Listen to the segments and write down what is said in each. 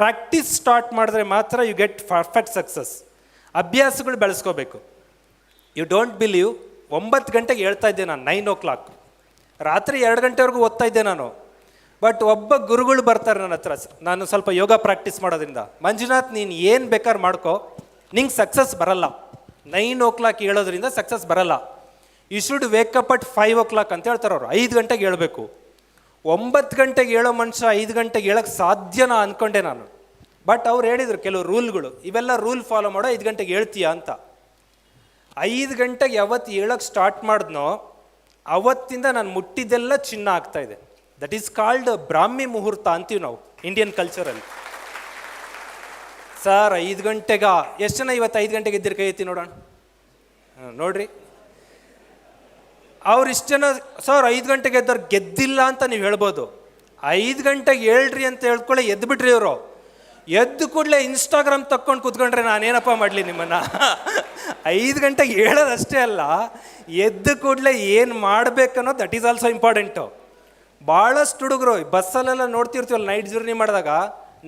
Practice start ಮಾಡಿದ್ರೆ ಮಾತ್ರ you get perfect success ಅಭ್ಯಾಸಗಳು ಬೆಳೆಸ್ಕೋಬೇಕು. ಯು ಡೋಂಟ್ ಬಿಲೀವ್ ಒಂಬತ್ತು ಗಂಟೆಗೆ ಹೇಳ್ತಾ ಇದ್ದೆ ನಾನು ನೈನ್ ಓ ಕ್ಲಾಕ್ ರಾತ್ರಿ ಎರಡು ಗಂಟೆವರೆಗೂ ಓದ್ತಾ ಇದ್ದೆ ನಾನು. ಬಟ್ ಒಬ್ಬ ಗುರುಗಳು ಬರ್ತಾರೆ ನನ್ನ ಹತ್ರ, ನಾನು ಸ್ವಲ್ಪ ಯೋಗ ಪ್ರಾಕ್ಟೀಸ್ ಮಾಡೋದ್ರಿಂದ. ಮಂಜುನಾಥ್, ನೀನು ಏನು ಬೇಕಾದ್ರೆ ಮಾಡ್ಕೋ, ನಿಂಗೆ ಸಕ್ಸಸ್ ಬರಲ್ಲ. ನೈನ್ ಓ ಕ್ಲಾಕ್ ಹೇಳೋದ್ರಿಂದ ಸಕ್ಸಸ್ ಬರಲ್ಲ. You should wake up at five o'clock ಅಂತ ಹೇಳ್ತಾರೆ ಅವರು, ಐದು ಗಂಟೆಗೆ ಹೇಳಬೇಕು. ಒಂಬತ್ತು ಗಂಟೆಗೆ ಹೇಳೋ ಮನುಷ್ಯ ಐದು ಗಂಟೆಗೆ ಹೇಳೋಕ್ಕೆ ಸಾಧ್ಯನಾ ಅಂದ್ಕೊಂಡೆ ನಾನು. ಬಟ್ ಅವ್ರು ಹೇಳಿದರು ಕೆಲವು ರೂಲ್ಗಳು. ಇವೆಲ್ಲ ರೂಲ್ ಫಾಲೋ ಮಾಡೋ ಐದು ಗಂಟೆಗೆ ಹೇಳ್ತೀಯಾ ಅಂತ. ಐದು ಗಂಟೆಗೆ ಯಾವತ್ತು ಹೇಳೋಕ್ಕೆ ಸ್ಟಾರ್ಟ್ ಮಾಡಿದ್ನೋ ಅವತ್ತಿಂದ ನಾನು ಮುಟ್ಟಿದ್ದೆಲ್ಲ ಚಿನ್ನ ಆಗ್ತಾ ಇದೆ. ದಟ್ ಈಸ್ ಕಾಲ್ಡ್ ಬ್ರಾಹ್ಮಿ ಮುಹೂರ್ತ ಅಂತೀವಿ ನಾವು ಇಂಡಿಯನ್ ಕಲ್ಚರಲ್ಲಿ ಸರ್ ಐದು ಗಂಟೆಗ? ಎಷ್ಟು ಜನ ಇವತ್ತು ಐದು ಗಂಟೆಗೆ ಇದ್ದಿರ ಕೈ ಎತ್ತಿ ನೋಡೋಣ? ನೋಡ್ರಿ. ಅವ್ರು ಇಷ್ಟು ಜನ, ಸರ್, ಐದು ಗಂಟೆಗೆ ಎದ್ದವ್ರು ಗೆದ್ದಿಲ್ಲ ಅಂತ ನೀವು ಹೇಳ್ಬೋದು. ಐದು ಗಂಟೆಗೆ ಹೇಳ್ರಿ ಅಂತ ಹೇಳ್ಕೊಳ್ಳೆ ಎದ್ದುಬಿಟ್ರಿ ಇವರು ಎದ್ದು ಕೂಡಲೇ ಇನ್ಸ್ಟಾಗ್ರಾಮ್ ತಕ್ಕೊಂಡು ಕೂತ್ಕೊಂಡ್ರೆ ನಾನೇನಪ್ಪ ಮಾಡಲಿ ನಿಮ್ಮನ್ನು? ಐದು ಗಂಟೆಗೆ ಹೇಳೋದಷ್ಟೇ ಅಲ್ಲ, ಎದ್ದು ಕೂಡಲೇ ಏನು ಮಾಡಬೇಕನ್ನೋ ದಟ್ ಈಸ್ ಆಲ್ಸೋ ಇಂಪಾರ್ಟೆಂಟು ಭಾಳಷ್ಟು ಹುಡುಗರು ಬಸ್ಸಲ್ಲೆಲ್ಲ ನೋಡ್ತಿರ್ತೀವಲ್ಲ ನೈಟ್ ಜರ್ನಿ ಮಾಡಿದಾಗ,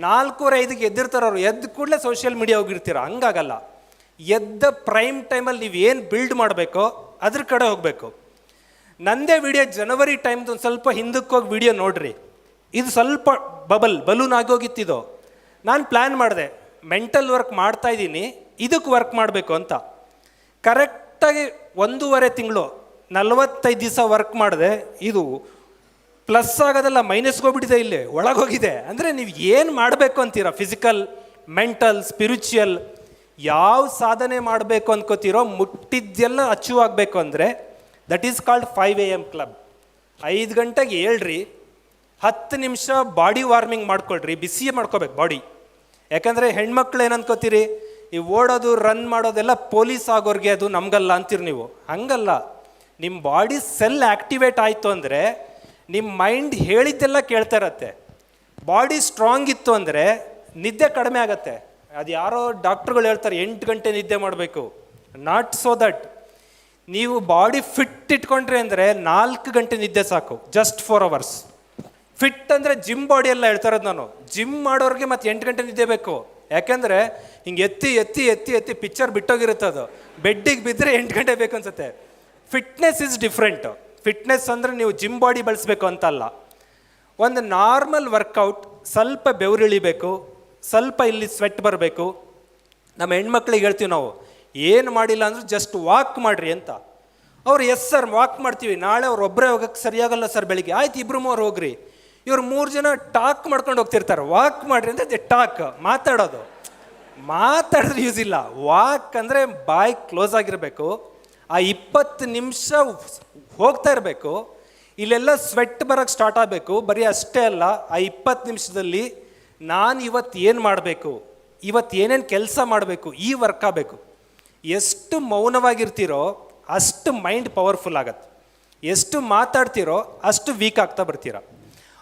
ನಾಲ್ಕೂವರೆ ಐದಕ್ಕೆ ಎದ್ದಿರ್ತಾರೆ ಅವರು. ಎದ್ದು ಕೂಡಲೇ ಸೋಷಿಯಲ್ ಮೀಡಿಯಾ ಹೋಗಿರ್ತೀರ? ಹಂಗಾಗಲ್ಲ. ಎದ್ದ ಪ್ರೈಮ್ ಟೈಮಲ್ಲಿ ನೀವು ಏನು ಬಿಲ್ಡ್ ಮಾಡಬೇಕೋ, ಅದ್ರ ಕಡೆ ಹೋಗಬೇಕು. ನಂದೇ ವಿಡಿಯೋ ಜನವರಿ ಟೈಮ್ದು ಒಂದು ಸ್ವಲ್ಪ ಹಿಂದಕ್ಕೆ ಹೋಗಿ ವಿಡಿಯೋ ನೋಡ್ರಿ. ಇದು ಸ್ವಲ್ಪ ಬಬಲ್ ಬಲೂನ್ ಆಗೋಗಿತ್ತಿದು. ನಾನು ಪ್ಲ್ಯಾನ್ ಮಾಡಿದೆ ಮೆಂಟಲ್ ವರ್ಕ್ ಮಾಡ್ತಾ ಇದ್ದೀನಿ ಇದಕ್ಕೆ ವರ್ಕ್ ಮಾಡಬೇಕು ಅಂತ. ಕರೆಕ್ಟಾಗಿ ಒಂದೂವರೆ ತಿಂಗಳು, ನಲವತ್ತೈದು ದಿವಸ ವರ್ಕ್ ಮಾಡಿದೆ, ಇದು ಪ್ಲಸ್ ಆಗೋದಲ್ಲ ಮೈನಸ್ಗೆ ಹೋಗ್ಬಿಟ್ಟಿದೆ ಇಲ್ಲಿ, ಒಳಗೋಗಿದೆ. ಅಂದರೆ ನೀವು ಏನು ಮಾಡಬೇಕು ಅಂತೀರಾ? ಫಿಸಿಕಲ್ ಮೆಂಟಲ್ ಸ್ಪಿರಿಚುಯಲ್ ಯಾವ ಸಾಧನೆ ಮಾಡಬೇಕು ಅಂದ್ಕೋತೀರೋ, ಮುಟ್ಟಿದ್ದೆಲ್ಲ ಅಚೀವ್ ಆಗಬೇಕು ಅಂದರೆ that is called five A M club ಐದು ಗಂಟೆಗೆ ಹೇಳ್ರಿ ಹತ್ತು ನಿಮಿಷ ಬಾಡಿ ವಾರ್ಮಿಂಗ್ ಮಾಡ್ಕೊಳ್ರಿ ಬಿಸಿ ಮಾಡ್ಕೋಬೇಕು ಬಾಡಿ ಯಾಕಂದರೆ ಹೆಣ್ಮಕ್ಳು ಏನು ಅನ್ಕೋತೀರಿ ಈ ಓಡೋದು ರನ್ ಮಾಡೋದೆಲ್ಲ ಪೊಲೀಸ್ ಆಗೋರಿಗೆ ಅದು ನಮಗಲ್ಲ ಅಂತೀರಿ ನೀವು. ಹಂಗಲ್ಲ. ನಿಮ್ಮ ಬಾಡಿ ಸೆಲ್ ಆ್ಯಕ್ಟಿವೇಟ್ ಆಯಿತು ಅಂದರೆ ನಿಮ್ಮ ಮೈಂಡ್ ಹೇಳಿದ್ದೆಲ್ಲ ಕೇಳ್ತಾ ಇರತ್ತೆ. ಬಾಡಿ ಸ್ಟ್ರಾಂಗ್ ಇತ್ತು ಅಂದರೆ, ನಿದ್ದೆ ಕಡಿಮೆ ಆಗತ್ತೆ. ಅದು ಯಾರೋ ಡಾಕ್ಟ್ರುಗಳು ಹೇಳ್ತಾರೆ, ಎಂಟು ಗಂಟೆ ನಿದ್ದೆ ಮಾಡಬೇಕು. ನಾಟ್ ಸೋ ದಟ್ ನೀವು ಬಾಡಿ ಫಿಟ್ ಇಟ್ಕೊಂಡ್ರಿ ಅಂದರೆ ನಾಲ್ಕು ಗಂಟೆ ನಿದ್ದೆ ಸಾಕು ಜಸ್ಟ್ ಫೋರ್ ಅವರ್ಸ್ ಫಿಟ್ ಅಂದರೆ ಜಿಮ್ ಬಾಡಿ ಎಲ್ಲ ಹೇಳ್ತಾ ಇರೋದು ನಾನು. ಜಿಮ್ ಮಾಡೋರಿಗೆ ಮತ್ತೆ ಎಂಟು ಗಂಟೆ ನಿದ್ದೆ ಬೇಕು. ಯಾಕೆಂದರೆ ಹಿಂಗೆ ಎತ್ತಿ ಎತ್ತಿ ಎತ್ತಿ ಎತ್ತಿ ಪಿಕ್ಚರ್ ಬಿಟ್ಟೋಗಿರುತ್ತೆ ಅದು. ಬೆಡ್ಡಿಗೆ ಬಿದ್ದರೆ ಎಂಟು ಗಂಟೆ ಬೇಕು ಅನ್ಸುತ್ತೆ. ಫಿಟ್ನೆಸ್ ಇಸ್ ಡಿಫ್ರೆಂಟ್ ಫಿಟ್ನೆಸ್ ಅಂದರೆ ನೀವು ಜಿಮ್ ಬಾಡಿ ಬಳಸಬೇಕು ಅಂತಲ್ಲ. ಒಂದು ನಾರ್ಮಲ್ ವರ್ಕೌಟ್ ಸ್ವಲ್ಪ ಬೆವರಿಳಿಬೇಕು ಸ್ವಲ್ಪ ಇಲ್ಲಿ ಸ್ವೆಟ್ ಬರಬೇಕು. ನಮ್ಮ ಹೆಣ್ಮಕ್ಳಿಗೆ ಹೇಳ್ತೀವಿ ನಾವು ಏನು ಮಾಡಿಲ್ಲ ಅಂದ್ರೆ ಜಸ್ಟ್ ವಾಕ್ ಮಾಡಿರಿ ಅಂತ. ಅವ್ರು, ಎಸ್ ಸರ್ ವಾಕ್ ಮಾಡ್ತೀವಿ. ನಾಳೆ ಅವ್ರು ಒಬ್ಬರೇ ಹೋಗೋಕ್ಕೆ ಸರಿಯಾಗಲ್ಲ ಸರ್ ಬೆಳಿಗ್ಗೆ. ಆಯ್ತು ಇಬ್ಬರು ಮೂರು ಹೋಗ್ರಿ. ಇವ್ರು ಮೂರು ಜನ ಟಾಕ್ ಮಾಡ್ಕೊಂಡು ಹೋಗ್ತಿರ್ತಾರೆ. ವಾಕ್ ಮಾಡ್ರಿ ದೆ ಟಾಕ್ ಮಾತಾಡೋದು. ಮಾತಾಡಿದ್ರೆ ಯೂಸ್ ಇಲ್ಲ. ವಾಕ್ ಅಂದರೆ ಬಾಯ್ ಕ್ಲೋಸ್ ಆಗಿರಬೇಕು. ಆ ಇಪ್ಪತ್ತು ನಿಮಿಷ ಹೋಗ್ತಾ ಇರಬೇಕು. ಇಲ್ಲೆಲ್ಲ ಸ್ವೆಟ್ ಬರೋಕ್ಕೆ ಸ್ಟಾರ್ಟ್ ಆಗಬೇಕು. ಬರೀ ಅಷ್ಟೇ ಅಲ್ಲ, ಆ ಇಪ್ಪತ್ತು ನಿಮಿಷದಲ್ಲಿ ನಾನು ಇವತ್ತು ಏನು ಮಾಡಬೇಕು? ಇವತ್ತು ಏನೇನು ಕೆಲಸ ಮಾಡಬೇಕು? ಈ ವರ್ಕ್ ಆಗಬೇಕು. ಎಷ್ಟು ಮೌನವಾಗಿರ್ತೀರೋ ಅಷ್ಟು ಮೈಂಡ್ ಪವರ್ಫುಲ್ ಆಗತ್ತೆ. ಎಷ್ಟು ಮಾತಾಡ್ತೀರೋ ಅಷ್ಟು ವೀಕ್ ಆಗ್ತಾ ಬರ್ತೀರ.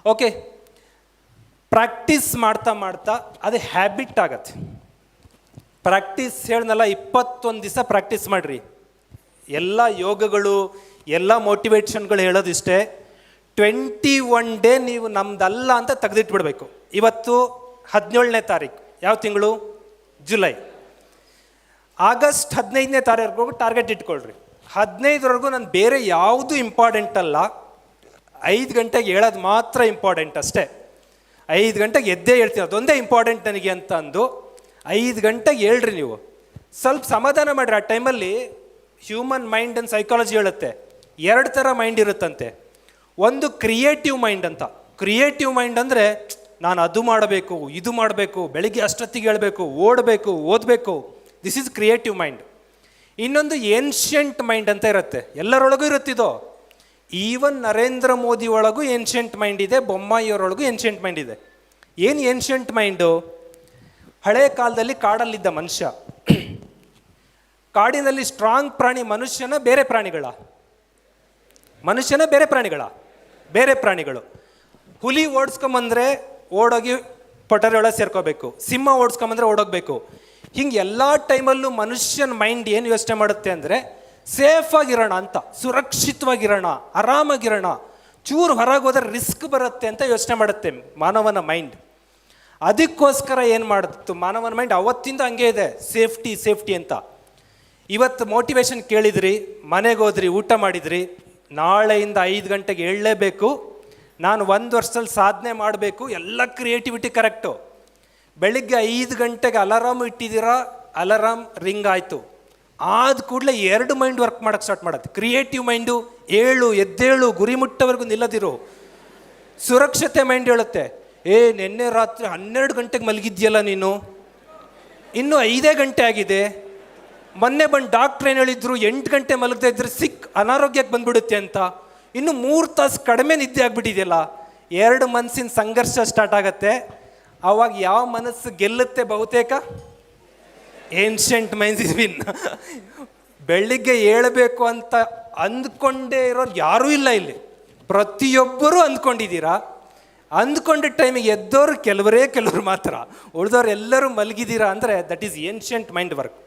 ಓಕೆ ಪ್ರಾಕ್ಟೀಸ್ ಮಾಡ್ತಾ ಮಾಡ್ತಾ ಅದು ಹ್ಯಾಬಿಟ್ ಆಗತ್ತೆ. ಪ್ರಾಕ್ಟೀಸ್ ಹೇಳ್ದಲ್ಲ ಇಪ್ಪತ್ತೊಂದು ದಿವಸ ಪ್ರಾಕ್ಟೀಸ್ ಮಾಡಿರಿ. ಎಲ್ಲ ಯೋಗಗಳು, ಎಲ್ಲ ಮೋಟಿವೇಶನ್ಗಳು ಹೇಳೋದಿಷ್ಟೇ ಟ್ವೆಂಟಿ ಒನ್ ಡೇ ನೀವು ನಮ್ದಲ್ಲ ಅಂತ ತೆಗೆದಿಟ್ಬಿಡ್ಬೇಕು. ಇವತ್ತು ಹದಿನೇಳನೇ ತಾರೀಕು. ಯಾವ ತಿಂಗಳು? ಜುಲೈ. ಆಗಸ್ಟ್ ಹದಿನೈದನೇ ತಾರೀಕು ಟಾರ್ಗೆಟ್ ಇಟ್ಕೊಳ್ರಿ. ಹದಿನೈದರವರೆಗೂ ನಾನು ಬೇರೆ ಯಾವುದು ಇಂಪಾರ್ಟೆಂಟ್ ಅಲ್ಲ. ಐದು ಗಂಟೆಗೆ ಹೇಳೋದು ಮಾತ್ರ ಇಂಪಾರ್ಟೆಂಟ್ ಅಷ್ಟೇ. ಐದು ಗಂಟೆಗೆ ಎದ್ದೇ ಹೇಳ್ತೀನಿ, ಅದೊಂದೇ ಇಂಪಾರ್ಟೆಂಟ್ ನನಗೆ ಅಂತ ಅಂದು ಐದು ಗಂಟೆಗೆ ಹೇಳ್ರಿ ನೀವು. ಸ್ವಲ್ಪ ಸಮಾಧಾನ ಮಾಡಿರಿ, ಆ ಟೈಮಲ್ಲಿ ಹ್ಯೂಮನ್ ಮೈಂಡ್ ಅಂಡ್ ಸೈಕಾಲಜಿ ಹೇಳುತ್ತೆ. ಎರಡು ಥರ ಮೈಂಡ್ ಇರುತ್ತಂತೆ. ಒಂದು ಕ್ರಿಯೇಟಿವ್ ಮೈಂಡ್ ಅಂತ. ಕ್ರಿಯೇಟಿವ್ ಮೈಂಡ್ ಅಂದರೆ ನಾನು ಅದು ಮಾಡಬೇಕು, ಇದು ಮಾಡಬೇಕು, ಬೆಳಿಗ್ಗೆ ಅಷ್ಟೊತ್ತಿಗೆ ಹೇಳಬೇಕು, ಓಡಬೇಕು, ಓದಬೇಕು. ದಿಸ್ ಈಸ್ ಕ್ರಿಯೇಟಿವ್ ಮೈಂಡ್ ಇನ್ನೊಂದು ಏನ್ಷಿಯಂಟ್ ಮೈಂಡ್ ಅಂತ ಇರುತ್ತೆ. ಎಲ್ಲರೊಳಗೂ ಇರುತ್ತಿದೋ? ಈವನ್ ನರೇಂದ್ರ ಮೋದಿ ಒಳಗೂ ಏನ್ಷಿಯಂಟ್ ಮೈಂಡ್ ಇದೆ, ಬೊಮ್ಮಾಯಿಯವರೊಳಗೂ ಏನ್ಷಿಯಂಟ್ ಮೈಂಡ್ ಇದೆ. ಏನು ಏನ್ಷಿಯಂಟ್ ಮೈಂಡು ಹಳೆ ಕಾಲದಲ್ಲಿ ಕಾಡಲ್ಲಿದ್ದ ಮನುಷ್ಯ. ಕಾಡಿನಲ್ಲಿ ಸ್ಟ್ರಾಂಗ್ ಪ್ರಾಣಿ ಮನುಷ್ಯನ ಬೇರೆ ಪ್ರಾಣಿಗಳ. ಮನುಷ್ಯನ ಬೇರೆ ಪ್ರಾಣಿಗಳ. ಬೇರೆ ಪ್ರಾಣಿಗಳು. ಹುಲಿ ಓಡಿಸ್ಕೊಂಬಂದ್ರೆ ಓಡೋಗಿ ಪೊಟರೆ ಒಳಗೆ ಸೇರ್ಕೋಬೇಕು. ಸಿಂಹ ಓಡಿಸ್ಕೊಂಬಂದ್ರೆ ಓಡೋಗ್ಬೇಕು. ಹಿಂಗೆ ಎಲ್ಲ ಟೈಮಲ್ಲೂ ಮನುಷ್ಯನ ಮೈಂಡ್ ಏನು ಯೋಚನೆ ಮಾಡುತ್ತೆ ಅಂದರೆ ಸೇಫಾಗಿರೋಣ ಅಂತ, ಸುರಕ್ಷಿತವಾಗಿರೋಣ, ಆರಾಮಾಗಿರೋಣ, ಚೂರು ಹೊರಗೆ ಹೋದ್ರೆ ರಿಸ್ಕ್ ಬರುತ್ತೆ ಅಂತ ಯೋಚನೆ ಮಾಡುತ್ತೆ ಮಾನವನ ಮೈಂಡ್. ಅದಕ್ಕೋಸ್ಕರ ಏನು ಮಾಡುತ್ತು ಮಾನವನ ಮೈಂಡ್ ಅವತ್ತಿಂದ ಹಂಗೆ ಇದೆ, ಸೇಫ್ಟಿ ಸೇಫ್ಟಿ ಅಂತ. ಇವತ್ತು ಮೋಟಿವೇಶನ್ ಕೇಳಿದ್ರಿ, ಮನೆಗೆ ಹೋದ್ರಿ, ಊಟ ಮಾಡಿದ್ರಿ, ನಾಳೆಯಿಂದ ಐದು ಗಂಟೆಗೆ ಏಳಲೇಬೇಕು ನಾನು ಒಂದು ವರ್ಷದಲ್ಲಿ ಸಾಧನೆ ಮಾಡಬೇಕು, ಎಲ್ಲ ಕ್ರಿಯೇಟಿವಿಟಿ ಕರೆಕ್ಟು. ಬೆಳಿಗ್ಗೆ ಐದು ಗಂಟೆಗೆ ಅಲಾರಾಮ್ ಇಟ್ಟಿದ್ದೀರಾ? ಅಲಾರಾಮ್ ರಿಂಗ್ ಆಯಿತು. ಆದ ಕೂಡಲೇ ಎರಡು ಮೈಂಡ್ ವರ್ಕ್ ಮಾಡೋಕ್ಕೆ ಸ್ಟಾರ್ಟ್ ಮಾಡುತ್ತೆ. ಕ್ರಿಯೇಟಿವ್ ಮೈಂಡು ಏಳು, ಎದ್ದೇಳು, ಗುರಿ ಮುಟ್ಟವರೆಗೂ ನಿಲ್ಲದಿರು. ಸುರಕ್ಷತೆ ಮೈಂಡ್ ಹೇಳುತ್ತೆ. ಏ, ನಿನ್ನೆ ರಾತ್ರಿ ಹನ್ನೆರಡು ಗಂಟೆಗೆ ಮಲಗಿದ್ಯಲ್ಲ ನೀನು? ಇನ್ನು ಐದೇ ಗಂಟೆ ಆಗಿದೆ. ಮೊನ್ನೆ ಬಂದು ಡಾಕ್ಟ್ರ್ ಏನು ಹೇಳಿದ್ರು? ಎಂಟು ಗಂಟೆ ಮಲಗದೇ ಇದ್ರೆ ಸಿಕ್, ಅನಾರೋಗ್ಯಕ್ಕೆ ಬಂದ್ಬಿಡುತ್ತೆ ಅಂತ. ಇನ್ನು ಮೂರು ತಾಸು ಕಡಿಮೆ ನಿದ್ದೆ ಆಗಿಬಿಟ್ಟಿದೆಯಲ್ಲ. ಎರಡು ಮನಸ್ಸಿನ ಸಂಘರ್ಷ ಸ್ಟಾರ್ಟ್ ಆಗತ್ತೆ. ಆವಾಗ ಯಾವ ಮನಸ್ಸು ಗೆಲ್ಲುತ್ತೆ ಬಹುತೇಕ? ಏನ್ಷಂಟ್ ಮೈನ್ಸ್ ಇಸ್ ವಿನ್ ಬೆಳಿಗ್ಗೆ ಏಳಬೇಕು ಅಂತ ಅಂದ್ಕೊಂಡೇ ಇರೋರು ಯಾರೂ ಇಲ್ಲ ಇಲ್ಲಿ. ಪ್ರತಿಯೊಬ್ಬರೂ ಅಂದ್ಕೊಂಡಿದ್ದೀರಾ? ಅಂದ್ಕೊಂಡ ಟೈಮಿಗೆ ಎದ್ದೋರು ಕೆಲವರೇ ಕೆಲವರು ಮಾತ್ರ. ಉಳಿದವ್ರು ಎಲ್ಲರೂ ಮಲಗಿದ್ದೀರಾ ಅಂದರೆ that is ancient mind work